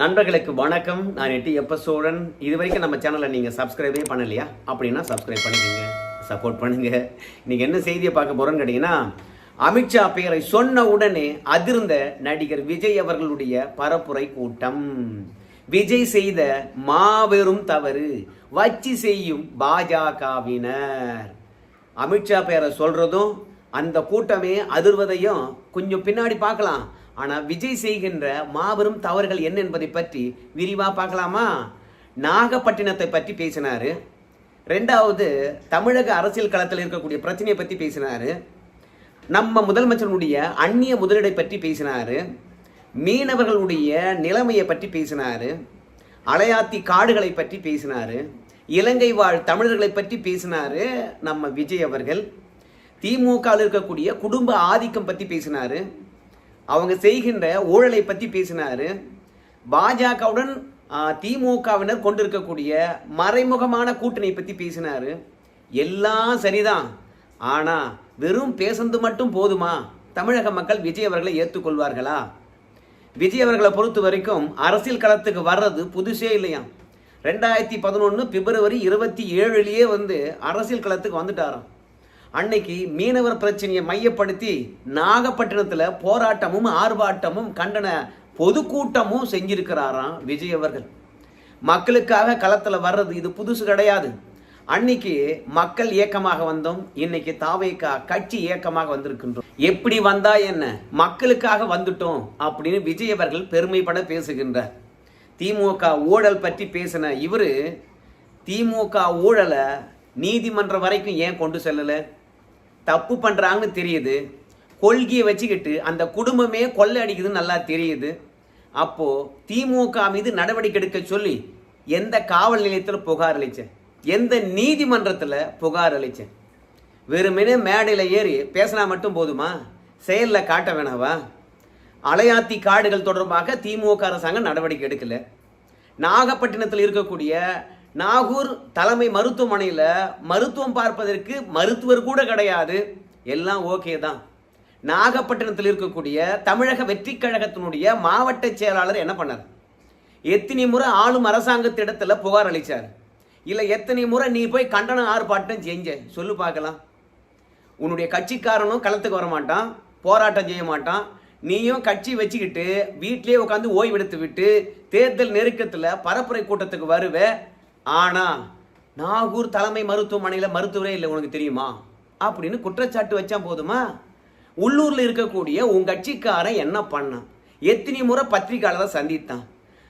நண்பர்களுக்கு வணக்கம். நான் எட்டி எப்ப சோழன். இது வரைக்கும் நம்ம சேனலை நீங்கள் சப்ஸ்கிரைபே பண்ணலையா? அப்படின்னா சப்ஸ்கிரைப் பண்ணிக்கோங்க. சப்போர்ட் பண்ணுங்க. இன்னைக்கு என்ன செய்தியை பார்க்க போறோம்னு கேட்டிங்கன்னா அமித்ஷா பெயரை சொன்ன உடனே அதிர்ந்த நடிகர் விஜய் அவர்களுடைய பரப்புரை கூட்டம். விஜய் செய்த மாபெரும் தவறு வச்சு செய்யும் பாஜகவினர். அமித்ஷா பெயரை சொல்றதும் அந்த கூட்டமே அதிர்வதையும் கொஞ்சம் பின்னாடி பார்க்கலாம். ஆனால் விஜய் செய்கின்ற மாபெரும் தவறுகள் என்ன என்பதை பற்றி விரிவாக பார்க்கலாமா? நாகப்பட்டினத்தை பற்றி பேசினாரு. ரெண்டாவது தமிழக அரசியல் களத்தில் இருக்கக்கூடிய பிரச்சனையை பற்றி பேசினார். நம்ம முதலமைச்சருடைய அந்நிய முதலீடை பற்றி பேசினாரு. மீனவர்களுடைய நிலைமையை பற்றி பேசினார். அலையாத்தி காடுகளை பற்றி பேசினாரு. இலங்கை வாழ் தமிழர்களை பற்றி பேசினாரு நம்ம விஜய் அவர்கள். திமுகவில் இருக்கக்கூடிய குடும்ப ஆதிக்கம் பற்றி பேசினாரு. அவங்க செய்கின்ற ஊழலை பற்றி பேசினார். பாஜகவுடன் திமுகவினர் கொண்டிருக்கக்கூடிய மறைமுகமான கூட்டணி பற்றி பேசினார். எல்லாம் சரிதான். ஆனால் வெறும் பேசுனது மட்டும் போதுமா? தமிழக மக்கள் விஜய் அவர்களை ஏற்றுக்கொள்வார்களா? விஜய் அவர்களை பொறுத்த வரைக்கும் அரசியல் களத்துக்கு வர்றது புதுசே இல்லையாம் ரெண்டாயிரத்தி பதினொன்று பிப்ரவரி இருபத்தி ஏழுலேயே வந்து அரசியல் களத்துக்கு வந்துட்டாராம். அன்னைக்கு மீனவர் பிரச்சனையை மையப்படுத்தி நாகப்பட்டினத்தில் போராட்டமும் ஆர்ப்பாட்டமும் கண்டன பொதுக்கூட்டமும் செஞ்சிருக்கிறாராம் விஜய் அவர்கள். மக்களுக்காக களத்தில் வர்றது இது புதுசு கிடையாது. அன்னைக்கு மக்கள் இயக்கமாக வந்தோம். இன்னைக்கு தாவைக்கா கட்சி இயக்கமாக வந்திருக்கின்றோம். எப்படி வந்தா என்ன? மக்களுக்காக வந்துட்டோம் அப்படின்னு விஜய் அவர்கள் பெருமைப்பட பேசுகின்றார். திமுக ஊழல் பற்றி பேசின இவர் திமுக ஊழலை நீதிமன்றம் வரைக்கும் ஏன் கொண்டு செல்லலை? தப்பு பண்ணுறாங்கன்னு தெரியுது. கொள்கையை வச்சுக்கிட்டு அந்த குடும்பமே கொள்ளை அடிக்குதுன்னு நல்லா தெரியுது. அப்போது திமுக மீது நடவடிக்கை எடுக்க சொல்லி எந்த காவல் நிலையத்தில் புகார் அளித்தேன் எந்த நீதிமன்றத்தில் புகார் அளித்தேன் வெறுமனே மேடையில் ஏறி பேசினா மட்டும் போதுமா? செயலில் காட்ட வேணாவா? அலையாத்தி காடுகள் தொடர்பாக திமுக அரசாங்கம் நடவடிக்கை எடுக்கலை. நாகப்பட்டினத்தில் இருக்கக்கூடிய நாகூர் தலைமை மருத்துவமனையில் மருத்துவம் பார்ப்பதற்கு மருத்துவர் கூட கிடையாது. எல்லாம் ஓகே தான். நாகப்பட்டினத்தில் இருக்கக்கூடிய தமிழக வெற்றி கழகத்தினுடைய மாவட்ட செயலாளர் என்ன பண்ணார்? எத்தனை முறை ஆளும் அரசாங்கத்திடத்தில் புகார் அளித்தார் இல்லை எத்தனை முறை நீ போய் கண்டன ஆர்ப்பாட்டம் செஞ்ச? சொல்லு பார்க்கலாம். உன்னுடைய கட்சிக்காரனும் களத்துக்கு வர மாட்டான் போராட்டம் செய்ய மாட்டான். நீயும் கட்சி வச்சுக்கிட்டு வீட்லயே உட்காந்து ஓய்வெடுத்து விட்டு தேர்தல் நெருக்கத்தில் பரப்புரை கூட்டத்துக்கு வருவே. ஆனா நாகூர் தலைமை மருத்துவமனையில் மருத்துவரே இல்லை உனக்கு தெரியுமா? அப்படின்னு குற்றச்சாட்டு வச்சா போதுமா? உள்ளூரில் இருக்கக்கூடிய உன் கட்சிக்காரன் என்ன பண்ணான்? எத்தனை முறை பத்திரிகையாளரை சந்தித்தான்?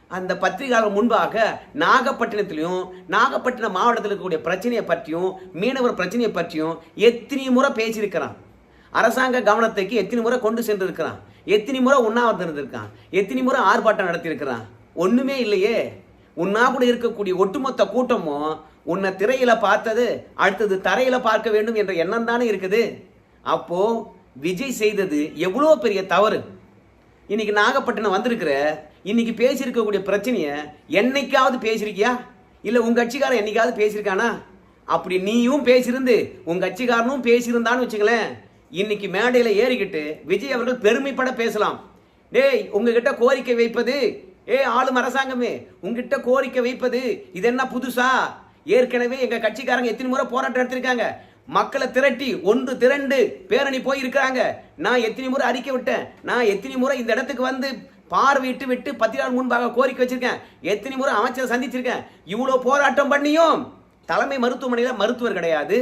அந்த பத்திரிகையாளர் முன்பாக நாகப்பட்டினத்திலையும் நாகப்பட்டினம் மாவட்டத்தில் இருக்கக்கூடிய பிரச்சனையை பற்றியும் மீனவர் பிரச்சனையை பற்றியும் எத்தனை முறை பேசியிருக்கிறான்? அரசாங்க கவனத்துக்கு எத்தனை முறை கொண்டு சென்றிருக்கிறான்? எத்தனை முறை உண்ணாவிரதம் இருந்திருக்கான்? எத்தனை முறை ஆர்ப்பாட்டம் நடத்தியிருக்கிறான்? ஒன்றுமே இல்லையே. உன்னா கூட இருக்கக்கூடிய ஒட்டுமொத்த கூட்டமும் உன்னை திரையில பார்த்தது அடுத்தது தரையில பார்க்க வேண்டும் என்ற எண்ணம் தானே இருக்குது. அப்போ விஜய் செய்தது எவ்வளோ பெரிய தவறு. இன்னைக்கு நாகப்பட்டினம் வந்திருக்கிற இன்னைக்கு பேசியிருக்கக்கூடிய பிரச்சனைய என்னைக்காவது பேசியிருக்கியா? இல்லை உங்க கட்சிக்காரன் என்னைக்காவது பேசியிருக்கானா? அப்படி நீயும் பேசியிருந்து உங்க கட்சிக்காரனும் பேசியிருந்தான்னு வச்சுங்களேன் இன்னைக்கு மேடையில் ஏறிக்கிட்டு விஜய் அவர்கள் பெருமைப்பட பேசலாம். டேய் உங்ககிட்ட கோரிக்கை வைப்பது ஏ ஆளும் அரசாங்கமே உங்ககிட்ட கோரிக்கை வைப்பது இது என்ன புதுசா? ஏற்கனவே எங்க கட்சிக்காரங்க எத்தனை முறை போராட்டம் எடுத்திருக்காங்க மக்களை திரட்டி ஒன்று திரண்டு பேரணி போய் இருக்கிறாங்க நான் எத்தனை முறை அறிக்கை விட்டேன். நான் எத்தனை முறை இந்த இடத்துக்கு வந்து பார்வையிட்டு விட்டு பத்து நாள் முன்பாக கோரிக்கை வச்சிருக்கேன். எத்தனை முறை அமைச்சரை சந்திச்சிருக்கேன். இவ்வளோ போராட்டம் பண்ணியும் தலைமை மருத்துவமனையில் மருத்துவர் கிடையாது.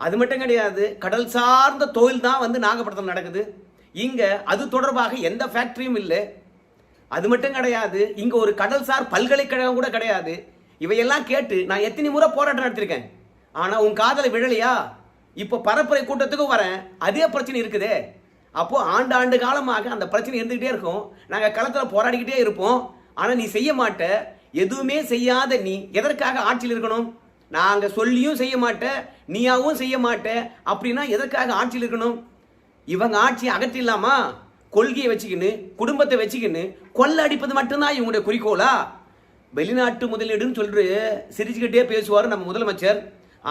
அது மட்டும் கிடையாது கடல் சார்ந்த தொழில் தான் வந்து நாகப்பட்டினம் நடக்குது. இங்க அது தொடர்பாக எந்த ஃபேக்டரியும் இல்லை. அது மட்டும் கிடையாது இங்க ஒரு கடல்சார் பல்கலைக்கழகம் கூட கிடையாது. இவையெல்லாம் கேட்டு நான் எத்தனை முறை போராட்டம் நடத்திருக்கேன். ஆனா உன் காதலை விழலையா? இப்போ பரப்புரை கூட்டத்துக்கும் வரேன். அதே பிரச்சனை இருக்குதே. அப்போ ஆண்டு ஆண்டு காலமாக அந்த பிரச்சனை இருந்துகிட்டே இருக்கும். நாங்க களத்துல போராடிக்கிட்டே இருப்போம். ஆனா நீ செய்ய மாட்ட. எதுவுமே செய்யாத நீ எதற்காக ஆட்சியில் இருக்கணும்? நாங்க சொல்லியும் செய்ய மாட்ட நீயாவும் செய்ய மாட்ட. அப்படின்னா எதற்காக ஆட்சியில் இருக்கணும்? இவங்க ஆட்சியை அகற்றிடலாமா? கொள்கையை வச்சுக்கின்னு குடும்பத்தை வச்சுக்கின்னு கொள்ள அடிப்பது மட்டும்தான் இவங்களுடைய குறிக்கோளா? வெளிநாட்டு முதலீடுன்னு சொல்லிட்டு சிரிச்சுக்கிட்டே பேசுவார் நம்ம முதலமைச்சர்.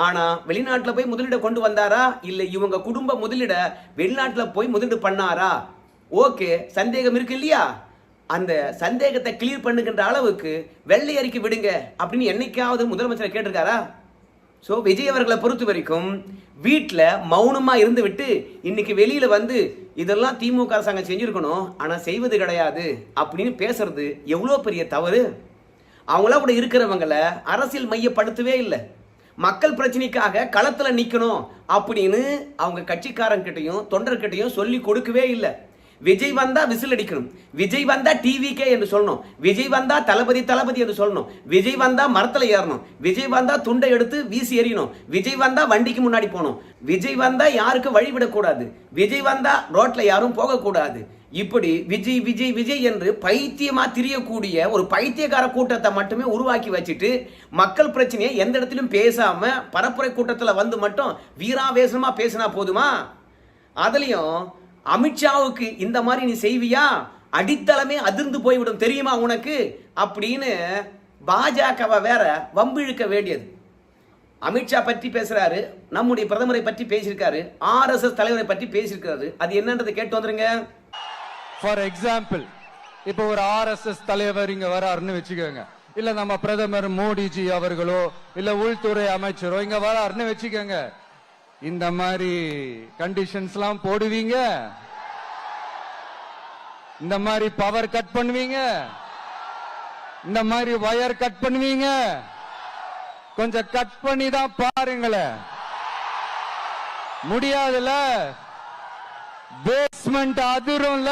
ஆனா வெளிநாட்டில் போய் முதலீடை கொண்டு வந்தாரா? இல்ல இவங்க குடும்ப முதலீட வெளிநாட்டில் போய் முதலீடு பண்ணாரா? ஓகே சந்தேகம் இருக்கு இல்லையா? அந்த சந்தேகத்தை கிளியர் பண்ணுகின்ற அளவுக்கு வெள்ளை அறிக்கை விடுங்க அப்படின்னு என்னைக்காவது முதலமைச்சரை கேட்டிருக்காரா? ஸோ விஜய் அவர்களை பொறுத்த வரைக்கும் வீட்டில் மௌனமாக இருந்து விட்டு இன்னைக்கு வெளியில் வந்து இதெல்லாம் திமுக அரசாங்கம் செஞ்சுருக்கணும் ஆனால் செய்வது கிடையாது அப்படின்னு பேசுறது எவ்வளோ பெரிய தவறு? அவங்களா கூட இருக்கிறவங்கள அரசியல் மையப்படுத்தவே இல்லை. மக்கள் பிரச்சனைக்காக களத்தில் நிற்கணும் அப்படின்னு அவங்க கட்சிக்காரங்கிட்டையும் தொண்டர்கிட்டையும் சொல்லி கொடுக்கவே இல்லை. விஜய் வந்தா விசில் அடிக்கணும். விஜய் வந்தா டிவிக்கே என்று சொல்லணும். விஜய் வந்தா தளபதி தளபதி என்று சொல்லணும். விஜய் வந்தா மரத்தில் ஏறணும். விஜய் வந்தா துண்டை எடுத்து வீசி எறியணும். விஜய் வந்தா வண்டிக்கு முன்னாடி போகணும். விஜய் வந்தா யாருக்கும் வழிவிடக்கூடாது விஜய் வந்தா ரோட்ல யாரும் போகக்கூடாது. இப்படி விஜய் விஜய் விஜய் என்று பைத்தியமா திரியக்கூடிய ஒரு பைத்தியக்கார கூட்டத்தை மட்டுமே உருவாக்கி வச்சுட்டு மக்கள் பிரச்சனையை எந்த இடத்திலும் பேசாம பரப்புரை கூட்டத்தில் வந்து மட்டும் வீராவேசமா பேசினா போதுமா? அதுலயும் அமித்ஷாவுக்கு இந்த மாதிரி நீ செய்வியா? அடித்தளமே அதிர்ந்து போய்விடும் தெரியுமா உனக்கு? அப்படின்னு பாஜகவை வேற வம்பிழுக்க வேண்டியது. அமித்ஷா பற்றி பேசுகிறாரு நம்முடைய பிரதமரை பற்றி பேசியிருக்காரு ஆர்எஸ்எஸ் தலைவரை பற்றி பேசியிருக்காரு அது என்னன்றது கேட்டு வந்துருங்க. ஃபார் எக்ஸாம்பிள் இப்போ ஒரு ஆர்எஸ்எஸ் தலைவர் இங்கே வராருன்னு வச்சுக்கோங்க. இல்லை நம்ம பிரதமர் மோடிஜி அவர்களோ இல்லை உள்துறை அமைச்சரோ இங்கே வராருன்னு வச்சுக்கோங்க. இந்த மாதிரி கண்டிஷன்ஸ்லாம் போடுவீங்க? இந்த மாதிரி பவர் கட் பண்ணுவீங்க? இந்த மாதிரி வயர் கட் பண்ணுவீங்க? கொஞ்சம் கட் பண்ணி தான் பாருங்களேன். முடியாதுல பேஸ்மெண்ட் அதிரும்ல?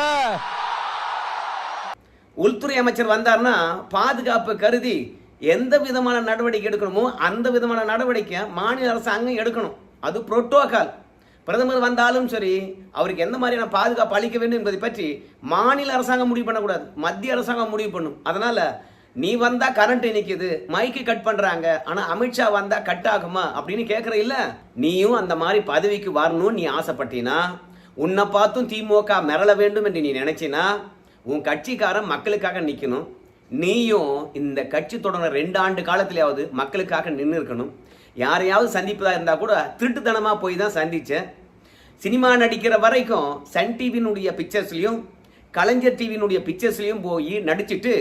உள்துறை அமைச்சர் வந்தார்னா பாதுகாப்பு கருதி எந்த விதமான நடவடிக்கை எடுக்கணுமோ அந்த விதமான நடவடிக்கை மாநில அரசாங்கம் எடுக்கணும். அது புரோட்டோகால் பிரதமர் வந்தாலும் சரி அவருக்கு எந்த மாதிரியான பாதுகாப்பு அளிக்க வேண்டும் என்பதை பற்றி மாநில அரசாங்கம் முடிவு பண்ணக்கூடாது. மத்திய அரசாங்கம் முடிவு பண்ணும். அதனால் நீ வந்தா கரண்ட் நிற்குது மைக்கு கட் பண்றாங்க ஆனா அமித்ஷா வந்தா கட் ஆகுமா அப்படின்னு கேட்கற இல்ல. நீயும் அந்த மாதிரி பதவிக்கு வரணும்னு நீ ஆசைப்பட்டினா உன்னை பார்த்தும் திமுக மிரள வேண்டும் என்று நீ நினைச்சினா உன் கட்சிக்காரன் மக்களுக்காக நிற்கணும் நீயும் இந்த கட்சி தொடங்க ரெண்டு ஆண்டு காலத்திலேயாவது மக்களுக்காக நின்று இருக்கணும் யாரையாவது சந்திப்பதாக இருந்தால் கூட திருட்டுத்தனமாக போய் தான் சந்தித்தேன் சினிமா நடிக்கிற வரைக்கும் சன் டிவினுடைய பிக்சர்ஸ்லையும் கலைஞர் டிவியினுடைய பிக்சர்ஸ்லையும் போய் நடிச்சுட்டு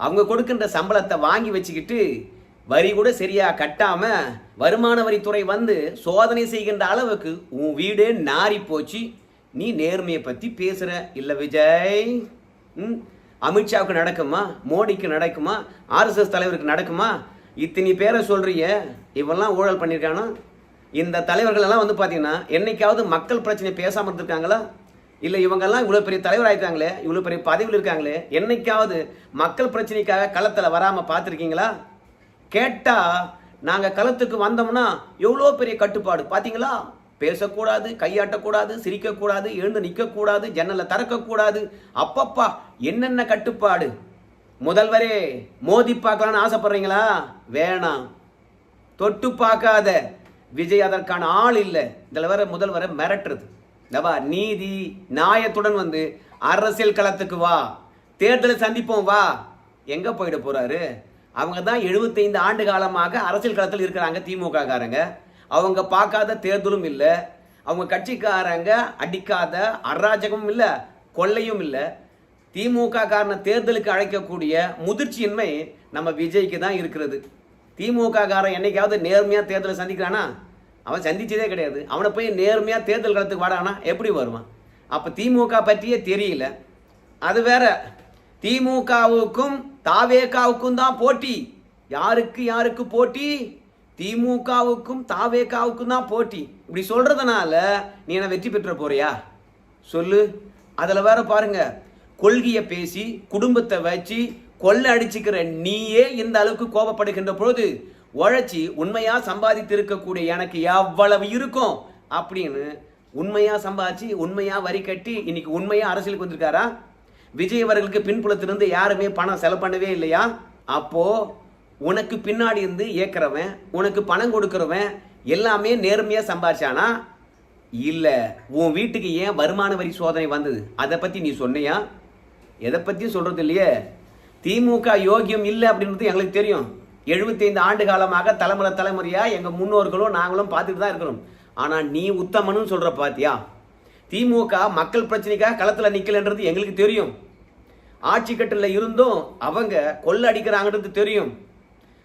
அவங்க கொடுக்கின்ற சம்பளத்தை வாங்கி வச்சுக்கிட்டு வரி கூட சரியாக கட்டாமல் வருமான வரித்துறை வந்து சோதனை செய்கின்ற அளவுக்கு உன் வீடே நாரி போச்சு. நீ நேர்மையை பற்றி பேசுகிற இல்லை விஜய். ம்? அமித்ஷாவுக்கு நடக்குமா? மோடிக்கு நடக்குமா? ஆர்எஸ்எஸ் தலைவருக்கு நடக்குமா? இத்தனை பேரை சொல்றிய இவெல்லாம் ஊழல் பண்ணியிருக்கானா இந்த தலைவர்கள் எல்லாம் வந்து பார்த்தீங்கன்னா என்னைக்காவது மக்கள் பிரச்சனை பேசாமல் இருந்திருக்காங்களா? இல்லை இவங்கெல்லாம் இவ்வளோ பெரிய தலைவர் ஆயிருக்காங்களே இவ்வளோ பெரிய பதவியில் இருக்காங்களே என்னைக்காவது மக்கள் பிரச்சனைக்காக களத்தில் வராமல் பார்த்துருக்கீங்களா கேட்டா நாங்கள் களத்துக்கு வந்தோம்னா எவ்வளோ பெரிய கட்டுப்பாடு? பார்த்தீங்களா பேசக்கூடாது கையாட்டக்கூடாது சிரிக்கக்கூடாது எழுந்து நிற்கக்கூடாது ஜன்னலை திறக்கக்கூடாது. அப்பப்பா என்னென்ன கட்டுப்பாடு? முதல்வரே மோதி பார்க்கலான்னு ஆசைப்படுறீங்களா? வேணாம். தொட்டு பார்க்காத. விஜய் அதற்கான ஆள் இல்லை. இதில் வர முதல்வரை மிரட்டுறது. தவா நீதி நியாயத்துடன் வந்து அரசியல் களத்துக்கு வா. தேர்தலை சந்திப்போம் வா. எங்கே போயிட போகிறாரு அவங்க தான் எழுபத்தைந்து ஆண்டு காலமாக அரசியல் களத்தில் இருக்கிறாங்க திமுக காரங்க அவங்க பார்க்காத தேர்தலும் இல்லை. அவங்க கட்சிக்காரங்க அடிக்காத அராஜகமும் இல்லை கொள்ளையும் இல்லை. திமுக காரனை தேர்தலுக்கு அழைக்கக்கூடிய முதிர்ச்சியின்மை நம்ம விஜய்க்கு தான் இருக்கிறது. திமுக காரன் என்னைக்காவது நேர்மையாக தேர்தலை சந்திக்கிறானா? அவன் சந்திச்சதே கிடையாது. அவனை போய் நேர்மையாக தேர்தல் களத்துக்கு வாடானா? எப்படி வருவான்? அப்போ திமுக பற்றியே தெரியல. அது வேற. திமுகவுக்கும் தாவேகாவுக்கும் தான் போட்டி. யாருக்கு யாருக்கு போட்டி? திமுகவுக்கும் தாவேகாவுக்கும் தான் போட்டி. இப்படி சொல்கிறதுனால நீ என்ன வெற்றி பெற்ற போறியா? சொல்லு. அதில் வேற பாருங்கள் கொள்கையை பேசி குடும்பத்தை வச்சு கொள்ளை அடிச்சுக்கிற நீயே இந்த அளவுக்கு கோபப்படுகின்ற பொழுது உழைச்சி உண்மையா சம்பாதித்து இருக்கக்கூடிய எனக்கு எவ்வளவு இருக்கும் அப்படின்னு உண்மையா சம்பாதிச்சு உண்மையா வரி கட்டி இன்னைக்கு உண்மையா அரசியலுக்கு வந்திருக்காரா? விஜய் அவர்களுக்கு பின்புலத்திலிருந்து யாருமே பணம் செலவு பண்ணவே இல்லையா? அப்போ உனக்கு பின்னாடி இருந்து ஏக்கிறவன் உனக்கு பணம் கொடுக்கிறவன் எல்லாமே நேர்மையா சம்பாதிச்சானா? இல்ல உன் வீட்டுக்கு ஏன் வருமான வரி சோதனை வந்தது? அதை பத்தி நீ சொன்னியா? எதை பற்றியும் சொல்கிறது இல்லையே திமுக யோகியம் இல்லை அப்படின்றது எங்களுக்கு தெரியும். 75 ஆண்டு காலமாக தலைமுறை தலைமுறையாக எங்கள் முன்னோர்களும் நாங்களும் பார்த்துட்டு தான் இருக்கிறோம். ஆனால் நீ உத்தமனும் சொல்கிற பாத்தியா? திமுக மக்கள் பிரச்சனைக்காக களத்தில் நிற்கலன்றது எங்களுக்கு தெரியும். ஆட்சி கட்டில் இருந்தும் அவங்க கொள்ள அடிக்கிறாங்கன்றது தெரியும்.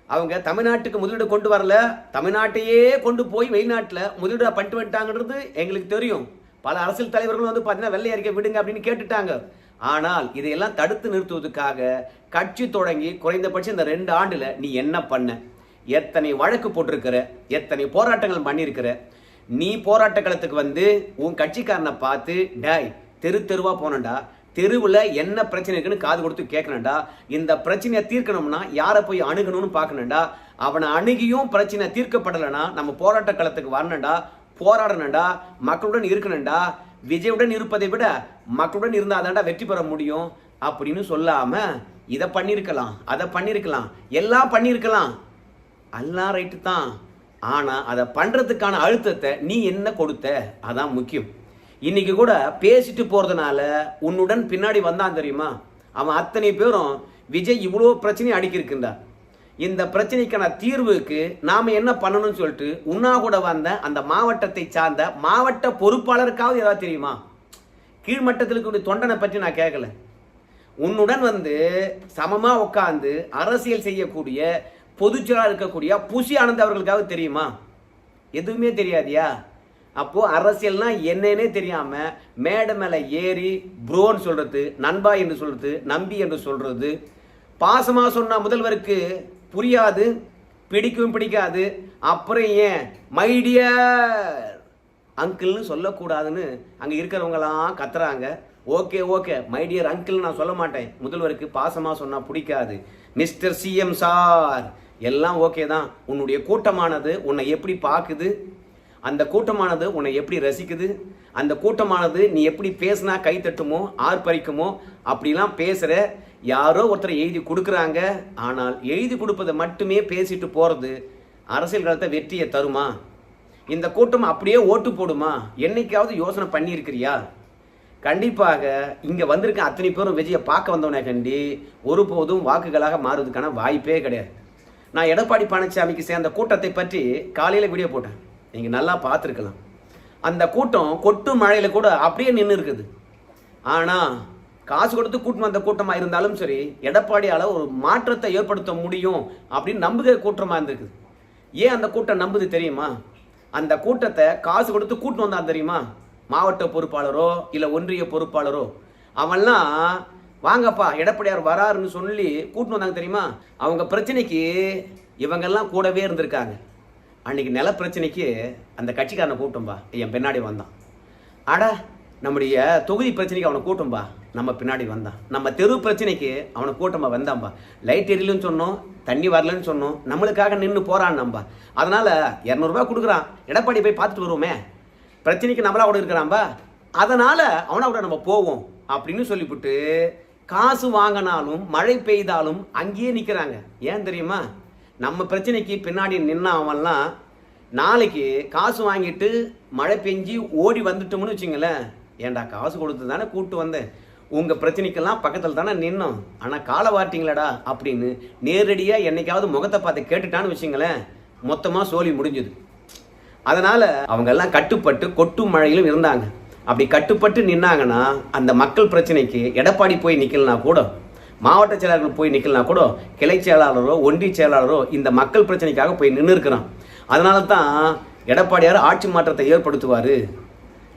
அவங்க தமிழ்நாட்டுக்கு முதலீடு கொண்டு வரல தமிழ்நாட்டையே கொண்டு போய் வெளிநாட்டில் முதலீடு பண்ணிட்டு வந்துட்டாங்கன்றது எங்களுக்கு தெரியும். பல அரசியல் தலைவர்களும் வந்து பார்த்தீங்கன்னா வெள்ளை அறிக்கை விடுங்க அப்படின்னு கேட்டுட்டாங்க. ஆனால் இதையெல்லாம் தடுத்து நிறுத்துவதற்காக கட்சி தொடங்கி குறைந்தபட்சம் இந்த ரெண்டு ஆண்டில் நீ என்ன பண்ண? எத்தனை வழக்கு போட்டிருக்கிற? எத்தனை போராட்டங்கள் பண்ணியிருக்கிற? நீ போராட்ட களத்துக்கு வந்து உன் கட்சிக்காரனை பார்த்து டேய் தெரு தெருவாக போனண்டா தெருவில் என்ன பிரச்சனை இருக்குன்னு காது கொடுத்து கேட்கணும்டா இந்த பிரச்சனையை தீர்க்கணும்னா யாரை போய் அணுகணும்னு பார்க்கணும்டா. அவனை அணுகியும் பிரச்சனை தீர்க்கப்படலைன்னா நம்ம போராட்ட களத்துக்கு வரணும்டா. போராடணும்டா மக்களுடன் இருக்கணும்டா விஜயுடன் இருப்பதை விட மக்களுடன் இருந்தாதான்டா வெற்றி பெற முடியும் அப்படின்னு சொல்லாம இதை பண்ணியிருக்கலாம் அதை பண்ணியிருக்கலாம் எல்லாம் பண்ணியிருக்கலாம். எல்லாம் ரைட்டு தான். ஆனால் அதை பண்ணுறதுக்கான அழுத்தத்தை நீ என்ன கொடுத்த? அதான் முக்கியம். இன்னைக்கு கூட பேசிட்டு போகிறதுனால உன்னுடன் பின்னாடி வந்தான் தெரியுமா? அவன் அத்தனை பேரும் விஜய் இவ்வளோ பிரச்சனையும் அடிக்கிருக்கின்றார் இந்த பிரச்சனைக்கான தீர்வுக்கு நாம் என்ன பண்ணணும்னு சொல்லிட்டு உன்னா கூட வந்த அந்த மாவட்டத்தை சார்ந்த மாவட்ட பொறுப்பாளருக்காவது ஏதாவது தெரியுமா? கீழ்மட்டத்தில் இருக்கக்கூடிய தொண்டனை பற்றி நான் கேட்கல. உன்னுடன் வந்து சமமாக உட்காந்து அரசியல் செய்யக்கூடிய பொதுச்செயலாக இருக்கக்கூடிய புசி ஆனந்த் அவர்களுக்காவது தெரியுமா? எதுவுமே தெரியாதியா? அப்போது அரசியல்னா என்னன்னே தெரியாமல் மேடை மேலே ஏறி ப்ரோன்னு சொல்கிறது நண்பா என்று சொல்கிறது நம்பி என்று சொல்கிறது பாசமாக சொன்ன முதல்வருக்கு புரியாது பிடிக்கும் பிடிக்காது. அப்புறம் ஏன்? மைடியர் அங்கிள்னு சொல்லக்கூடாதுன்னு அங்கே இருக்கிறவங்களாம் கத்துறாங்க. Okay okay. மைடியர் அங்கிள் நான் சொல்ல மாட்டேன். முதல்வருக்கு பாசமாக சொன்னால் பிடிக்காது. மிஸ்டர் சிஎம் சார் எல்லாம் ஓகே தான். உன்னுடைய கூட்டமானது உன்னை எப்படி பார்க்குது அந்த கூட்டமானது உன்னை எப்படி ரசிக்குது? அந்த கூட்டமானது நீ எப்படி பேசினா கை தட்டுமோ ஆர்ப்பரிக்குமோ? அப்படிலாம் பேசுகிற யாரோ ஒருத்தர் எழுதி கொடுக்குறாங்க ஆனால் எழுதி கொடுப்பதை மட்டுமே பேசிட்டு போகிறது அரசியல் காலத்தை வெற்றியை தருமா? இந்த கூட்டம் அப்படியே ஓட்டு போடுமா? என்னைக்காவது யோசனை பண்ணியிருக்கிறியா? கண்டிப்பாக இங்கே வந்திருக்க அத்தனை பேரும் விஜயை பார்க்க வந்தவனே கண்டி ஒருபோதும் வாக்குகளாக மாறுவதுக்கான வாய்ப்பே கிடையாது. நான் எடப்பாடி பழனிசாமிக்கு சேர்ந்த கூட்டத்தை பற்றி காலையில் வீடியோ போட்டேன். நீங்கள் நல்லா பார்த்துருக்கலாம். அந்த கூட்டம் கொட்டு மழையில் கூட அப்படியே நின்று இருக்குது ஆனால் காசு கொடுத்து கூட்டம் வந்த கூட்டமாக இருந்தாலும் சரி எடப்பாடியால் ஒரு மாற்றத்தை ஏற்படுத்த முடியும் அப்படின்னு நம்புகிற கூட்டமாக இருந்திருக்குது. ஏன் அந்த கூட்டம் நம்புது தெரியுமா? அந்த கூட்டத்தை காசு கொடுத்து கூட்டம் வந்தான் தெரியுமா? மாவட்ட பொறுப்பாளரோ இல்லை ஒன்றிய பொறுப்பாளரோ. அவன்லாம் வாங்கப்பா எடப்பாடியார் வராருன்னு சொல்லி கூட்டின்னு வந்தாங்க தெரியுமா? அவங்க பிரச்சனைக்கு இவங்கெல்லாம் கூடவே இருந்திருக்காங்க. அன்னைக்கு நில பிரச்சனைக்கு அந்த கட்சிக்காரனை கூட்டம்பா என் பின்னாடி வந்தான். அட நம்முடைய தொகுதி பிரச்சனைக்கு அவனை கூட்டம்பா நம்ம பின்னாடி வந்தான் நம்ம தெரு பிரச்சனைக்கு அவனை கூட்டமாக வந்தான்பா லைட் எரியலன்னு சொன்னோம் தண்ணி வரலன்னு சொன்னோம் நம்மளுக்காக நின்று போகிறான் நம்பா. அதனால் இரநூறுபா கொடுக்குறான். எடப்பாடி போய் பார்த்துட்டு வருவோமே. பிரச்சனைக்கு நம்மளா கூட இருக்கிறான்பா அதனால் அவனை கூட நம்ம போவோம் அப்படின்னு சொல்லிவிட்டு காசு வாங்கினாலும் மழை பெய்தாலும் அங்கேயே நிற்கிறாங்க ஏன் தெரியுமா? நம்ம பிரச்சனைக்கு பின்னாடி நின்ன அவன்லாம் நாளைக்கு காசு வாங்கிட்டு மழை பெஞ்சு ஓடி வந்துட்டோம்னு வச்சுங்களேன் ஏன்டா காசு கொடுத்து தானே கூப்பிட்டு வந்தேன்? உங்கள் பிரச்சனைக்கெல்லாம் பக்கத்தில் தானே நின்னோம். ஆனால் காலை வாட்டிங்களடா அப்படின்னு நேரடியாக என்னைக்காவது முகத்தை பார்த்து கேட்டுட்டான்னு வச்சுங்களேன் மொத்தமாக சோழி முடிஞ்சுது. அதனால் அவங்கெல்லாம் கட்டுப்பட்டு கொட்டும் மழையிலும் இருந்தாங்க. அப்படி கட்டுப்பட்டு நின்னாங்கன்னா அந்த மக்கள் பிரச்சனைக்கு எடப்பாடி போய் நிற்கலனா கூட மாவட்ட செயலாளர்கள் போய் நிற்கலனா கூட கிளை செயலாளரோ ஒன்றிய செயலாளரோ இந்த மக்கள் பிரச்சனைக்காக போய் நின்று இருக்கிறான் அதனால தான் எடப்பாடியார் ஆட்சி மாற்றத்தை ஏற்படுத்துவார்.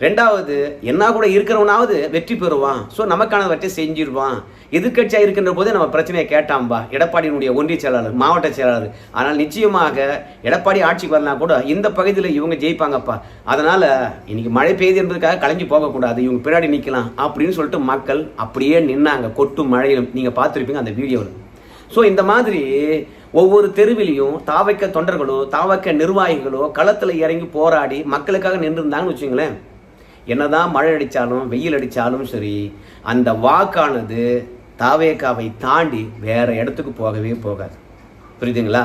ரெண்டாவது என்ன கூட இருக்கிறவனாவது வெற்றி பெறுவான். ஸோ நமக்கான வெற்றி செஞ்சிருவான். எதிர்க்கட்சியாக இருக்கின்ற போதே நம்ம பிரச்சனையை கேட்டாம்பா எடப்பாடியினுடைய ஒன்றிய செயலாளர் மாவட்ட செயலாளர். ஆனால் நிச்சயமாக எடப்பாடி ஆட்சிக்கு வரலாம் கூட இந்த பகுதியில் இவங்க ஜெயிப்பாங்கப்பா. அதனால் இன்னைக்கு மழை பெய்யுது என்பதுக்காக கலைஞ்சு போகக்கூடாது. இவங்க பின்னாடி நிற்கலாம் அப்படின்னு சொல்லிட்டு மக்கள் அப்படியே நின்னாங்க. கொட்டும் மழையிலும். நீங்கள் பார்த்துருப்பீங்க அந்த வீடியோவில் ஸோ இந்த மாதிரி ஒவ்வொரு தெருவிலையும் தாவக்க தொண்டர்களோ தாவக்க நிர்வாகிகளோ களத்தில் இறங்கி போராடி மக்களுக்காக நின்றுருந்தாங்கன்னு வச்சுங்களேன். என்னதான் மழை அடித்தாலும் வெயில் அடித்தாலும் சரி அந்த வாக்கானது தாவேக்காவை தாண்டி வேற இடத்துக்கு போகவே போகாது. புரியுதுங்களா?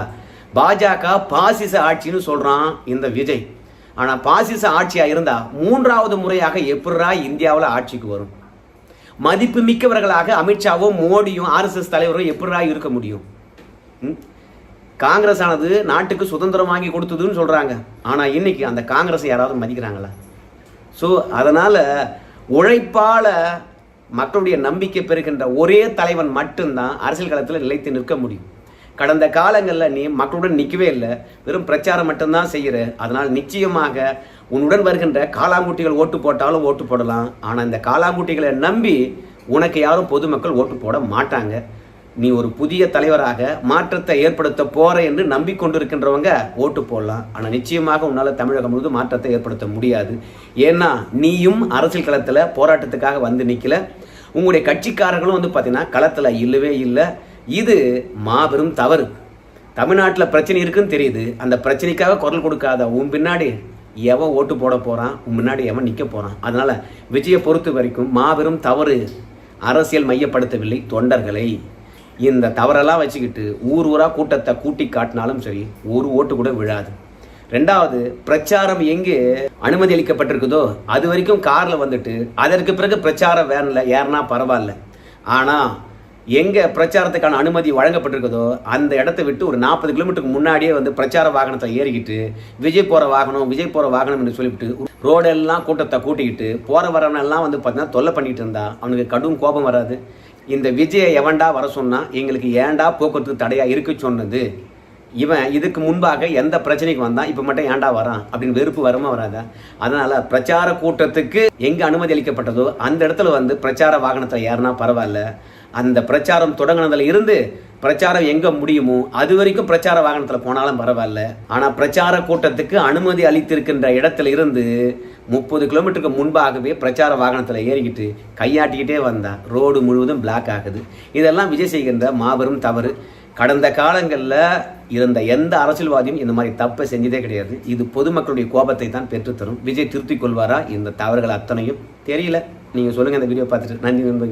பாஜக பாசிச ஆட்சின்னு சொல்கிறான் இந்த விஜய். ஆனால் பாசிச ஆட்சியாக இருந்தால் மூன்றாவது முறையாக எப்படா இந்தியாவில் ஆட்சிக்கு வரும்? மதிப்பு மிக்கவர்களாக அமித்ஷாவும் மோடியும் ஆர்எஸ்எஸ் தலைவரும் எப்படா இருக்க முடியும்? ம்? காங்கிரஸ் ஆனது நாட்டுக்கு சுதந்திரம் வாங்கி கொடுத்ததுன்னு சொல்கிறாங்க ஆனால் இன்னைக்கு அந்த காங்கிரஸை யாராவது மதிக்கிறாங்களா? ஸோ அதனால் உழைப்பால் மக்களுடைய நம்பிக்கை பெறுகின்ற ஒரே தலைவன் மட்டும்தான் அரசியல் களத்தில் நிலைத்து நிற்க முடியும். கடந்த காலங்களில் நீ மக்களுடன் நிற்கவே இல்லை. வெறும் பிரச்சாரம் மட்டும்தான் செய்கிற அதனால் நிச்சயமாக உன்னுடன் வருகின்ற காலாங்குட்டிகள் ஓட்டு போட்டாலும் ஓட்டு போடலாம். ஆனால் இந்த காலாங்குட்டிகளை நம்பி உனக்கு யாரும் பொதுமக்கள் ஓட்டு போட மாட்டாங்க. நீ ஒரு புதிய தலைவராக மாற்றத்தை ஏற்படுத்த போற என்று நம்பிக்கொண்டிருக்கின்றவங்க ஓட்டு போடலாம். ஆனால் நிச்சயமாக உன்னால் தமிழகம் முழுவதும் மாற்றத்தை ஏற்படுத்த முடியாது. ஏன்னா நீயும் அரசியல் களத்தில் போராட்டத்துக்காக வந்து நிற்கல உங்களுடைய கட்சிக்காரர்களும் வந்து பார்த்தீங்கன்னா களத்தில் இல்லவே இல்லை. இது மாபெரும் தவறு. தமிழ்நாட்டில் பிரச்சனை இருக்குன்னு தெரியுது. அந்த பிரச்சனைக்காக குரல் கொடுக்காத உன் பின்னாடி எவன் ஓட்டு போட போகிறான் உன் முன்னாடி எவன் நிற்க போகிறான் அதனால் விஜயை பொறுத்த வரைக்கும் மாபெரும் தவறு. அரசியல் மையப்படுத்தவில்லை தொண்டர்களை. இந்த தவறெல்லாம் வச்சுக்கிட்டு ஊர் ஊராக கூட்டத்தை கூட்டி காட்டினாலும் சரி ஒரு ஓட்டு கூட விழாது. ரெண்டாவது பிரச்சாரம் எங்கே அனுமதி அளிக்கப்பட்டிருக்குதோ அது வரைக்கும் காரில் வந்துட்டு அதற்கு பிறகு பிரச்சாரம் வேனில் ஏறினா பரவாயில்ல. ஆனால் எங்கே பிரச்சாரத்துக்கான அனுமதி வழங்கப்பட்டிருக்குதோ அந்த இடத்த விட்டு ஒரு நாற்பது கிலோமீட்டருக்கு முன்னாடியே வந்து பிரச்சார வாகனத்தை ஏறிக்கிட்டு விஜய் போகிற வாகனம் விஜய் போகிற வாகனம் என்று சொல்லிவிட்டு ரோடெல்லாம் கூட்டத்தை கூட்டிக்கிட்டு போகிற வரவனெல்லாம் வந்து பார்த்தீங்கன்னா தொல்லை பண்ணிகிட்டு இருந்தா அவனுக்கு கடும் கோபம் வராது. இந்த விஜயை எவன்டா வர சொன்னால் எங்களுக்கு ஏன்டா போக்குவரத்து தடையா இருக்கு சொன்னது? இவன் இதுக்கு முன்பாக எந்த பிரச்சனைக்கு வந்தான்? இப்போ மட்டும் ஏன்டா வரான்? அப்படின்னு வெறுப்பு வருமா வராதா? அதனால பிரச்சார கூட்டத்துக்கு எங்கே அனுமதி அளிக்கப்பட்டதோ அந்த இடத்துல வந்து பிரச்சார வாகனத்தில் ஏறினா பரவாயில்ல. அந்த பிரச்சாரம் தொடங்கினதுல இருந்து பிரச்சாரம் எங்கே முடியுமோ அது வரைக்கும் பிரச்சார வாகனத்தில் போனாலும் பரவாயில்ல. ஆனால் பிரச்சார கூட்டத்துக்கு அனுமதி அளித்திருக்கின்ற இடத்துல இருந்து முப்பது கிலோமீட்டருக்கு முன்பாகவே பிரச்சார வாகனத்தில் ஏறிக்கிட்டு கையாட்டிக்கிட்டே வந்தான் ரோடு முழுவதும் பிளாக் ஆகுது. இதெல்லாம் விஜய் செய்கின்ற மாபெரும் தவறு. கடந்த காலங்களில் இருந்த எந்த அரசியல்வாதியும் இந்த மாதிரி தப்பை செஞ்சதே கிடையாது. இது பொதுமக்களுடைய கோபத்தை தான் பெற்றுத்தரும். விஜய் திருத்திக் கொள்வாரா? இந்த தவறுகள் அத்தனையும் தெரியல. நீங்கள் சொல்லுங்கள் இந்த வீடியோ பார்த்துட்டு. நன்றி நண்பர்களே.